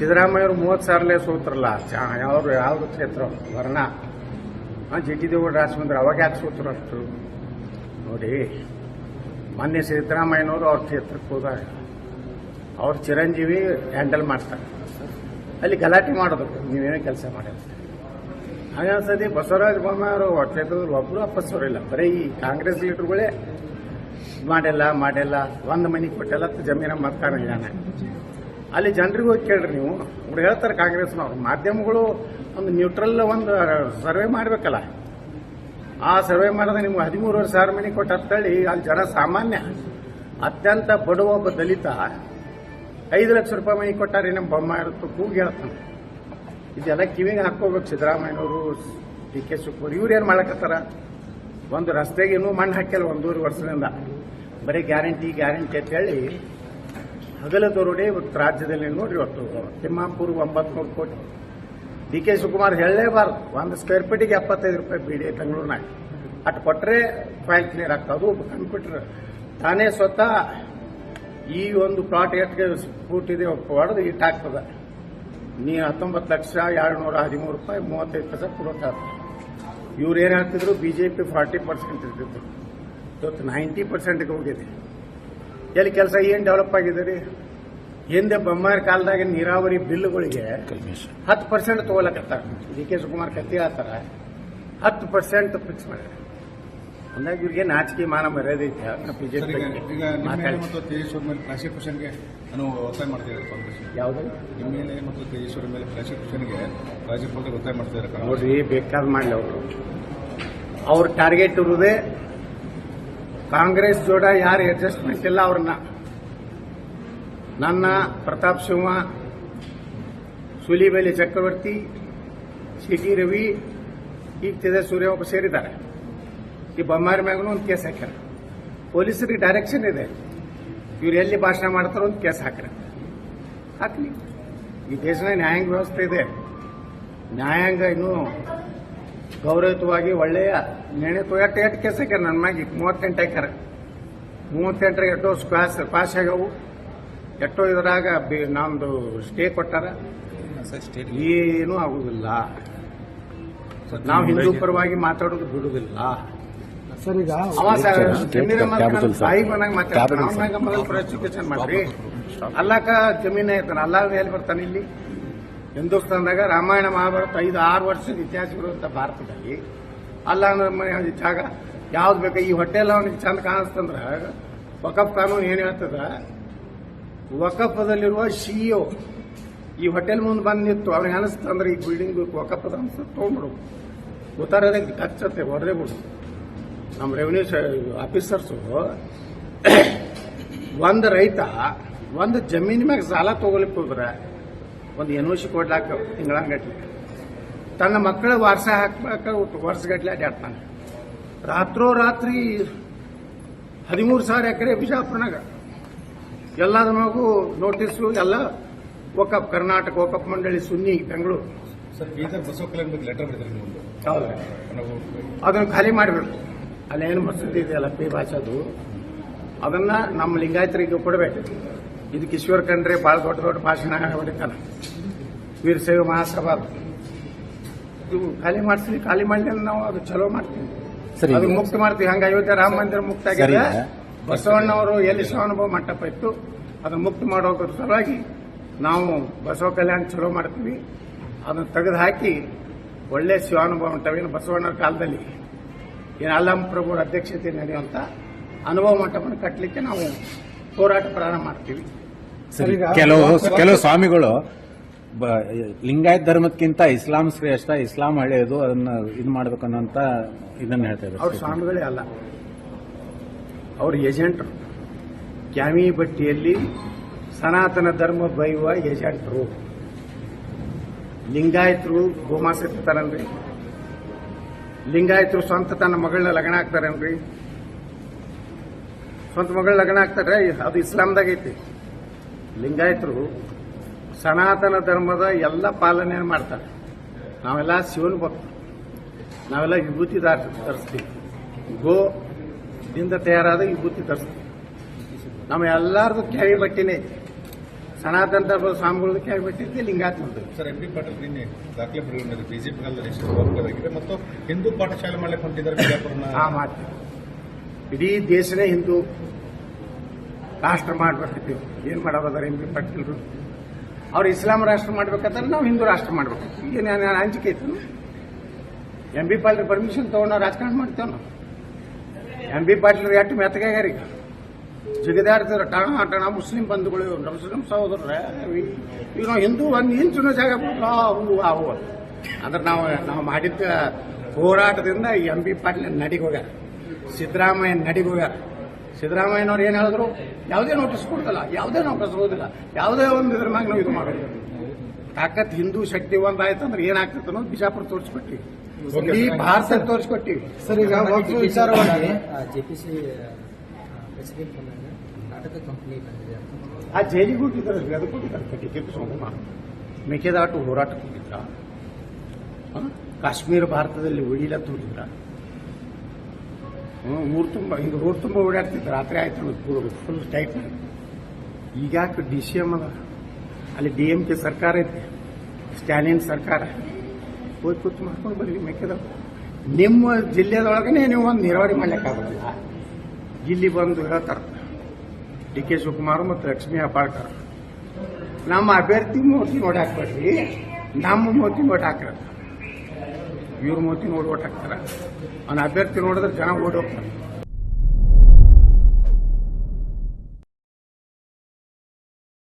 ಸಿದ್ದರಾಮಯ್ಯವರು ಮೂವತ್ತು ಸಾವಿರಲೆ ಸೋತ್ರಲ್ಲ. ಯಾವ್ದು ಯಾವ್ದು ಕ್ಷೇತ್ರ? ವರ್ಣ. ಜಿ ಟಿ ದೇವೇಗೌಡ ರಾಜಮಂದ್ರ ಅವಾಗ ಯಾಕೆ ಸೋತರು ಅಷ್ಟು? ನೋಡಿ, ಮೊನ್ನೆ ಸಿದ್ದರಾಮಯ್ಯನವರು ಅವ್ರ ಕ್ಷೇತ್ರಕ್ಕೆ ಹೋದಾಗ ಅವ್ರ ಚಿರಂಜೀವಿ ಹ್ಯಾಂಡಲ್ ಮಾಡ್ತಾರೆ. ಅಲ್ಲಿ ಗಲಾಟೆ ಮಾಡೋದು ನೀವೇನೇ ಕೆಲಸ ಮಾಡಿಲ್ಲ ಹಾಗನ್ಸದಿ ಬಸವರಾಜ ಬೊಮ್ಮಾಯಿ ಅವ್ರ ಕ್ಷೇತ್ರದಲ್ಲಿ ಒಬ್ಬರು ಇಲ್ಲ ಬರೀ ಈ ಕಾಂಗ್ರೆಸ್ ಲೀಡರ್ಗಳೇ ಮಾಡಿಲ್ಲ ಮಾಡಿಲ್ಲ ಒಂದು ಮನೆ ಕೊಟ್ಟೆಲ್ಲ ಜಮೀನ ಜಮೀನ ಮತ್ತಾನ ಅಲ್ಲಿ ಜನರಿಗೂ ಕೇಳ್ರಿ ನೀವು. ಅವ್ರು ಹೇಳ್ತಾರೆ ಕಾಂಗ್ರೆಸ್ನವ್ರು ಮಾಧ್ಯಮಗಳು ಒಂದು ನ್ಯೂಟ್ರಲ್ ಒಂದು ಸರ್ವೆ ಮಾಡಬೇಕಲ್ಲ. ಆ ಸರ್ವೆ ಮಾಡಿದ ನಿಮ್ಗೆ ಹದಿಮೂರುವರೆ ಸಾವಿರ ಮನೆ ಕೊಟ್ಟು ಅಂತೇಳಿ ಅಲ್ಲಿ ಜನ ಸಾಮಾನ್ಯ, ಅತ್ಯಂತ ಬಡವ ಒಬ್ಬ ದಲಿತ, ಐದು ಲಕ್ಷ ರೂಪಾಯಿ ಮನೆ ಕೊಟ್ಟಾರೆ ನಮ್ಮ ಬೊಮ್ಮ ಇರುತ್ತೆ ಕೂಗಿ ಹೇಳ್ತಾನೆ. ಇದೆಲ್ಲ ಕಿವಿಗೆ ಹಾಕೋಬೇಕು ಸಿದ್ದರಾಮಯ್ಯನವರು, ಡಿ ಕೆ ಶಿವಕುಮಾರ್. ಇವ್ರು ಏನು ಮಾಡಕತ್ತಾರ? ಒಂದು ರಸ್ತೆಗೆ ಇನ್ನೂ ಮಣ್ಣು ಹಾಕಿಲ್ಲ ಒಂದೂವರೆ ವರ್ಷದಿಂದ. ಬರೀ ಗ್ಯಾರಂಟಿ ಗ್ಯಾರಂಟಿ ಅಂತ ಹೇಳಿ ಹಗಲ ದೊರಡೆ ಇವತ್ತು ರಾಜ್ಯದಲ್ಲಿ ನೋಡ್ರಿ ಇವತ್ತು ತಿಮ್ಮಾಪುರ್ ಒಂಬತ್ನೂರು ಕೋಟಿ. ಡಿ ಕೆ ಶಿವಕುಮಾರ್ ಹೇಳಲೇಬಾರ್ದು. ಒಂದು ಸ್ಕ್ವೇರ್ ಫೀಟಿಗೆ ಎಪ್ಪತ್ತೈದು ರೂಪಾಯಿ ಬಿಡಿ ಬೆಂಗಳೂರಿನಾಗ ಅಟ್ ಕೊಟ್ಟರೆ ಫೈಲ್ ಕ್ಲಿಯರ್ ಆಗ್ತದೆ. ಅದು ಕಂಪ್ಯೂಟರ್. ತಾನೇ ಸ್ವತಃ ಈ ಒಂದು ಪ್ಲಾಟ್ ಎಟ್ಗೆ ಫೂಟ್ ಇದೆ ಹೊಡೆದು ಇಟ್ಟು ಹಾಕ್ತದೆ ನೀ ಹತ್ತೊಂಬತ್ತು ಲಕ್ಷ ಎರಡು ನೂರ ಹದಿಮೂರು ರೂಪಾಯಿ, ಮೂವತ್ತೈದು ಪೈಸೆ ಆಗ್ತದೆ. ಇವ್ರು ಏನು ಹೇಳ್ತಿದ್ರು? ಬಿಜೆಪಿ ಫಾರ್ಟಿ ಪರ್ಸೆಂಟ್ ಇರ್ತಿದ್ರು ಇವತ್ತು ನೈಂಟಿ ಪರ್ಸೆಂಟ್ಗೆ ಹೋಗಿದೆ. ಎಲ್ಲಿ ಕೆಲಸ ಏನು ಡೆವಲಪ್ ಆಗಿದೆ ರೀ ಹಿಂದೆ ಬೊಮ್ಮಾಯಿ ಕಾಲದಾಗ ನೀರಾವರಿ ಬಿಲ್ಗಳಿಗೆ ಹತ್ತು ಪರ್ಸೆಂಟ್ ತಗೋಲಕತ್ತಾರ. ಡಿ ಕೆ ಶಿವಕುಮಾರ್ ಕತ್ತಿ ಆತರ ಹತ್ತು ಪರ್ಸೆಂಟ್ ಫಿಕ್ಸ್ ಮಾಡ್ಯಾರ ಅಂದಾಗ ಇವ್ರಿಗೆ ನಾಚಿಕೆ ಮಾನ ಮರ್ಯಾದೆ ಐತೆ ಸರ್, ಬಿಜೆಪಿ ಪ್ರಾಸಿಕ್ಯೂಷನ್ಗೆ ನಾನು ಒತ್ತಾಯ ಮಾಡ್ತಿದ್ದಾರೆ ಕಾಂಗ್ರೆಸ್ ಯಾವುದು? ನಿಮ್ಮ ಮೇಲೆ ಮತ್ತು ಮೇಲೆ ಪ್ರಾಸಿಕ್ಯೂಷನ್ಗೆ ಒತ್ತಾಯ ಮಾಡ್ತಿದ್ದಾರೆ ನೋಡ್ರಿ ಬೇಕಾದ್ ಮಾಡಲಿ ಅವರು. ಅವ್ರ ಟಾರ್ಗೆಟ್ ಇರುವುದೇ ಕಾಂಗ್ರೆಸ್ ಜೋಡ ಯಾರು ಅಡ್ಜಸ್ಟ್ಮೆಂಟ್ ಇಲ್ಲ ಅವ್ರನ್ನ. ನನ್ನ ಪ್ರತಾಪ್ ಸಿಂಹ, ಸುಲಿಬೇಲಿ ಚಕ್ರವರ್ತಿ ಸಿ ಟಿ ರವಿ ಸೂರ್ಯ ಒಬ್ಬ ಸೇರಿದ್ದಾರೆ. ಈ ಬೊಮ್ಮಾರಿ ಮ್ಯಾಗೂ ಒಂದು ಕೇಸ್ ಹಾಕ್ಯಾರ. ಪೊಲೀಸರಿಗೆ ಡೈರೆಕ್ಷನ್ ಇದೆ. ಇವ್ರು ಎಲ್ಲಿ ಭಾಷಣ ಮಾಡ್ತಾರೋ ಒಂದು ಕೇಸ್ ಹಾಕ್ಯಾರ. ಹಾಕ್ಲಿ. ಈ ದೇಶದ ನ್ಯಾಯಾಂಗ ವ್ಯವಸ್ಥೆ ಇದೆ. ನ್ಯಾಯಾಂಗ ಇನ್ನೂ ಗೌರವಯುತವಾಗಿ ಒಳ್ಳೆಯ ನೆನೆತು ಎಟ್ಟು ಎಷ್ಟು ಕೆಸಕ್ಕೆ ನನ್ನ ಮ್ಯಾಗ ಮೂವತ್ತೆಂಟು ಎಕರೆ. ಮೂವತ್ತೆಂಟರಾಗ ಎಷ್ಟೋ ಸ್ಕ್ವಾಸ್ ಪಾಸ್ ಆಗ್ಯಾವು. ಎಷ್ಟೋ ಇದರಾಗ ಬಿ- ನಮ್ದು ಸ್ಟೇ ಕೊಟ್ಟಾರ. ಏನೂ ಆಗುದಿಲ್ಲ. ನಾವು ಹಿಂದೂ ಪರವಾಗಿ ಮಾತಾಡೋದು ಮಾಡ್ರಿ. ಅಲ್ಲಾಕ ಜಮೀನ ಐತಾನ ಅಲ್ಲ ಎಲ್ಲಿ ಬರ್ತಾನೆ ಇಲ್ಲಿ? ಹಿಂದೂಸ್ತಾನದಾಗ ರಾಮಾಯಣ ಮಹಾಭಾರತ ಐದು, ಆರು ವರ್ಷದ ಇತಿಹಾಸ ಇರುವಂತ ಭಾರತದಲ್ಲಿ. ಅಲ್ಲ ಅಂದ್ರೆ ಜಾಗ. ಯಾವ್ದು ಬೇಕು? ಈ ಹೋಟೆಲ್ ಅವನಿಗೆ ಚಂದ ಕಾಣಿಸ್ತಂದ್ರ, ವಕಫ್ ಕಾನೂನು ಏನ್ ಹೇಳ್ತದ? ವಕಫದಲ್ಲಿರುವ ಸಿಇಒ ಈ ಹೋಟೆಲ್ ಮುಂದೆ ಬಂದು ನಿಂತು ಅವ್ರಿಗೆ ಅನಿಸ್ತಂದ್ರೆ ಈ ಬಿಲ್ಡಿಂಗ್ ವಕಫದ ಅನ್ಸುತ್ತೆ ತೊಗೊಂಡ್ಬಿಡು. ಉತ್ತಾರದಾಗ ಕಚ್ಚತ್ತೆ, ಹೊಡೆದೇ ಬಿಡು. ನಮ್ಮ ರೆವಿನ್ಯೂ ಆಫೀಸರ್ಸು ಒಂದು ರೈತ, ಒಂದು ಜಮೀನ್ ಮ್ಯಾಗ ಸಾಲ ತಗೊಲಿಕ್ಕೆ ಹೋದ್ರೆ ಒಂದು ಎನ್ ಸಿ ಕೊಡ್ಲಾಕ ತಿಂಗಳಂಗಟ್ಲಿ ತನ್ನ ಮಕ್ಕಳ ವಾರಸ ಹಾಕ್ಬೇಕ ವರ್ಷಗಟ್ಲೆ ಅಡ್ಡಾಡ್ತಾನೆ ರಾತ್ರೋ ರಾತ್ರಿ ಹದಿಮೂರು ಸಾವಿರ ಎಕರೆ ಬಿಜಾಪುರನಾಗ ಎಲ್ಲದನ್ನೂ ನೋಟಿಸು ಎಲ್ಲ ಒಕಪ್ ಕರ್ನಾಟಕ ಒಕಪ್ ಮಂಡಳಿ ಸುನ್ನಿ ಬೆಂಗಳೂರು. ಅದನ್ನು ಖಾಲಿ ಮಾಡಬೇಕು ಅಲ್ಲೇನು ಮಸೂದಿ ಇದೆಯಲ್ಲ ಪಿ ಭಾಷದು. ಅದನ್ನ ನಮ್ಮ ಲಿಂಗಾಯತರಿಗೆ ಕೊಡಬೇಕು. ಇದಕ್ಕೆ ಕಿಶೋರ್ ಕಂಡ್ರೆ ಭಾಳ ದೊಡ್ಡ ದೊಡ್ಡ ಭಾಷಣ ಹೊಡಿತಾನೆ ವೀರಶೈವ ಮಹಾಸಭಾ ಇವು ಖಾಲಿ ಮಾಡಿಸ್ಲಿ ಖಾಲಿ ಮಾಡಿ ನಾವು ಅದು ಚಲೋ ಮಾಡ್ತೀವಿ. ಸರಿ. ಅದು ಮುಕ್ತ ಮಾಡ್ತೀವಿ. ಹಂಗ ಅಯೋಧ್ಯೆ ರಾಮ ಮಂದಿರ ಮುಕ್ತ ಆಗಿದೆ. ಬಸವಣ್ಣವರು ಎಲ್ಲಿ ಶಿವಾನುಭವ ಮಂಟಪ ಇತ್ತು ಅದನ್ನು ಮುಕ್ತ ಮಾಡೋದ್ರ ಸಲುವಾಗಿ ನಾವು ಬಸವ ಕಲ್ಯಾಣ ಚಲೋ ಮಾಡ್ತೀವಿ. ಅದನ್ನು ತೆಗೆದು ಹಾಕಿ ಒಳ್ಳೆ ಶಿವಾನುಭವ ಏನು ಬಸವಣ್ಣರ ಕಾಲದಲ್ಲಿ ಏನು ಅಲ್ಲಂ ಪ್ರಭು ಅಧ್ಯಕ್ಷತೆ ನಡೆಯುವಂತ ಅನುಭವ ಮಂಟಪನ ಕಟ್ಟಲಿಕ್ಕೆ ನಾವು ಹೋರಾಟ ಪ್ರಾರಂಭ ಮಾಡ್ತೀವಿ. ಸರಿ ಕೆಲವು ಕೆಲವು ಸ್ವಾಮಿಗಳು ಲಿಂಗಾಯತ್ ಧರ್ಮಕ್ಕಿಂತ ಇಸ್ಲಾಂ ಶ್ರೇಷ್ಠ ಇಸ್ಲಾಂ ಹಳೆಯದು ಅದನ್ನ ಇದು ಮಾಡ್ಬೇಕು ಅನ್ನೋಂತ ಇದನ್ನ ಹೇಳ್ತಾ ಅವ್ರ ಇದ್ದಾರೆ ಸ್ವಾಮಿಗಳೇ ಅಲ್ಲ. ಅವ್ರ ಏಜೆಂಟ್ರು. ಕ್ಯಾಮಿ ಬಟ್ಟಿಯಲ್ಲಿ ಸನಾತನ ಧರ್ಮ ಬೈಯುವ ಏಜೆಂಟ್ರು. ಲಿಂಗಾಯತರು ಗೋಮಾಸ ಇರ್ತಾರನ್ರಿ. ಲಿಂಗಾಯತರು ಸ್ವಂತ ತನ್ನ ಮಗಳನ್ನ ಲಗ್ನ ಹಾಕ್ತಾರೇನ್ರಿ ಸ್ವಂತ ಮಗಳ ಲಗ್ನ ಆಗ್ತಾರೆ ಅದು ಇಸ್ಲಾಂದಾಗ ಐತಿ. ಲಿಂಗಾಯತರು ಸನಾತನ ಧರ್ಮದ ಎಲ್ಲ ಪಾಲನೆ ಮಾಡ್ತಾರೆ. ನಾವೆಲ್ಲ ಶಿವನ ಭಕ್ತರು. ನಾವೆಲ್ಲ ವಿಭೂತಿ ಧರಿಸ್ತೀವಿ. ತರಿಸ್ತೀವಿ ಗೋ ದಿಂದ ತಯಾರಾದ ವಿಭೂತಿ ತರಿಸ್ತೀವಿ ನಮ್ಮ ಎಲ್ಲರದು ಕ್ಯಾವಿ ಬಟ್ಟಿನೇ ಐತಿ. ಸನಾತನ ಧರ್ಮದ ಸ್ವಾಮಿಗಳದ್ದು ಕೇಳ್ಬಿಟ್ಟಿದ್ದೆ ಲಿಂಗಾತ್ಮದ್ದು ಸರ್ ಎಂ ಪಿ ಪಾಟೀಲ್ ನಿನ್ನೆ ದಾಖಲೆ ಬಿಜೆಪಿ ಕಾಲದಲ್ಲಿ ಎಷ್ಟು ಜವಾಬ್ದಾರಿಯಾಗಿದೆ ಮತ್ತು ಹಿಂದೂ ಪಾಠಶಾಲೆ ಮಾಡ್ಲಿಕ್ಕೆ ಹೊಂಟಿದ್ದಾರೆ ಆ ಮಾತು ಇಡೀ ದೇಶನೇ ಹಿಂದೂ ರಾಷ್ಟ್ರ ಮಾಡ್ಬೇಕಿತ್ತು. ಏನು ಮಾಡೋದಾರ ಹಿಂದೂ ಪಟ್ಟಿಲ್ರು. ಅವ್ರು ಇಸ್ಲಾಂ ರಾಷ್ಟ್ರ ಮಾಡ್ಬೇಕಂದ್ರೆ ನಾವು ಹಿಂದೂ ರಾಷ್ಟ್ರ ಮಾಡ್ಬೇಕಿತ್ತು. ಏನು ನಾನು ಅಂಜಿಕೆ ಇತ್ತು ಎಂ ಬಿ ಪಾಟೀಲ್ ಪರ್ಮಿಷನ್ ತಗೊಂಡು ನಾವು ರಾಜಕಾರಣ ಮಾಡ್ತೇವೆ ನಾವು. ಎಂ ಬಿ ಪಾಟೀಲ್ ಎಟ್ಟು ಮೆತ್ತಗಾಗ್ಯಾರ ಈಗ. ಜಿಗಿದಾಡ್ತಿದ್ರು ಟಣ ಟಣ ಮುಸ್ಲಿಂ ಬಂಧುಗಳು, ಮುಸ್ಲಿಂ ಸಹೋದರ ಈಗ ನಾವು ಹಿಂದೂ ಒಂದು ಇಂಚಿನ ಜಾಗ ಅವು ಅವು. ಅಂದ್ರೆ ನಾವು ನಾವು ಮಾಡಿದ್ದ ಹೋರಾಟದಿಂದ ಎಂ ಬಿ ಪಾಟೀಲ್ ನಡಿಗೆ ಹೋಗ್ಯಾರ. ಸಿದ್ದರಾಮಯ್ಯ ನಡಿಗೆ ಹೋಗ್ಯಾರ ಸಿದ್ದರಾಮಯ್ಯನವ್ರು ಏನು ಹೇಳಿದ್ರು? ಯಾವುದೇ ನೋಟಿಸ್ ಕೊಡ್ತಲ್ಲ ಯಾವುದೇ ನೋಟಿಸ್ ಹೋದಿಲ್ಲ ಯಾವುದೇ ಒಂದು ಇದ್ರ ಮ್ಯಾಗ ನಾವು ಇದು ಮಾಡೋದು ತಾಕತ್ ಹಿಂದೂ ಶಕ್ತಿ ಒಂದಾಯ್ತು ಅಂದ್ರೆ ಏನಾಗ್ತದೆ ಅನ್ನೋದು ಬಿಜಾಪುರ ತೋರಿಸ್ಕೊಟ್ಟಿವಿ ಇಡೀ ಭಾರತ ತೋರಿಸ್ಕೊಟ್ಟಿವಿ ಸರ್ ಈಗ ವಿಚಾರವಾಗಿ. ಜೆಪಿಸಿ ಪ್ರೆಸಿಡೆಂಟ್ ನಾಟಕ ಕಂಪನಿ ಆ ಜೈಲಿಗೆ ಹೋಗಿದ್ದಾರೆ ಅದಕ್ಕೆ ಹೋಗಿದ್ದಾರೆ. ಟಿಕೆಟ್ ಸೋಮ ಮೇಕೆದಾಟು ಹೋರಾಟಕ್ಕೆ ಹೋಗಿದ್ರ? ಕಾಶ್ಮೀರ ಭಾರತದಲ್ಲಿ ಉಳಿಲತ್ತ ಹೋಗಿದ್ರ? ಹ್ಮ್, ಊರು ತುಂಬ ಹಿಂಗೆ ರೋಡ್ ತುಂಬ ಓಡಾಡ್ತಿದ್ರು ರಾತ್ರಿ ಆಯ್ತು ಫುಲ್ ಟೈಟ್ ಈಗ ಡಿ ಸಿ ಎಂ ಅದ? ಅಲ್ಲಿ ಡಿ ಎಂ ಕೆ ಸರ್ಕಾರ ಐತಿ. ಸ್ಟಾಲಿನ್ ಸರ್ಕಾರ. ಹೋಗಿ ಕೂತು ಮಾಡ್ಕೊಂಡು ಬರ್ರಿ ಮೆಕ್ಕೆದ ನಿಮ್ಮ ಜಿಲ್ಲೆದೊಳಗನೆ ನೀವು ಒಂದು ನೀರಾವರಿ ಮಾಡ್ಲಿಕ್ಕಾಗೋದಿಲ್ಲ. ಇಲ್ಲಿ ಬಂದು ಹೇಳ್ತಾರೆ. ಡಿ ಕೆ ಶಿವಕುಮಾರ್ ಮತ್ತು ಲಕ್ಷ್ಮೀ ಅಪಾಳ್ಕರ್ ನಮ್ಮ ಅಭ್ಯರ್ಥಿ ಮೂರ್ತಿ ನೋಡಿ ಹಾಕ್ಬೇಡ್ರಿ ನಮ್ಮ ಮೂರ್ತಿ ನೋಡಿ ಇವ್ರ ಮೂರ್ತಿ ನೋಡಿ ಓಟ್ ಹಾಕ್ತಾರೆ. ಅವ್ನ ಅಭ್ಯರ್ಥಿ ನೋಡಿದ್ರೆ ಜನ ಓಡಿ ಹೋಗ್ತಾರೆ.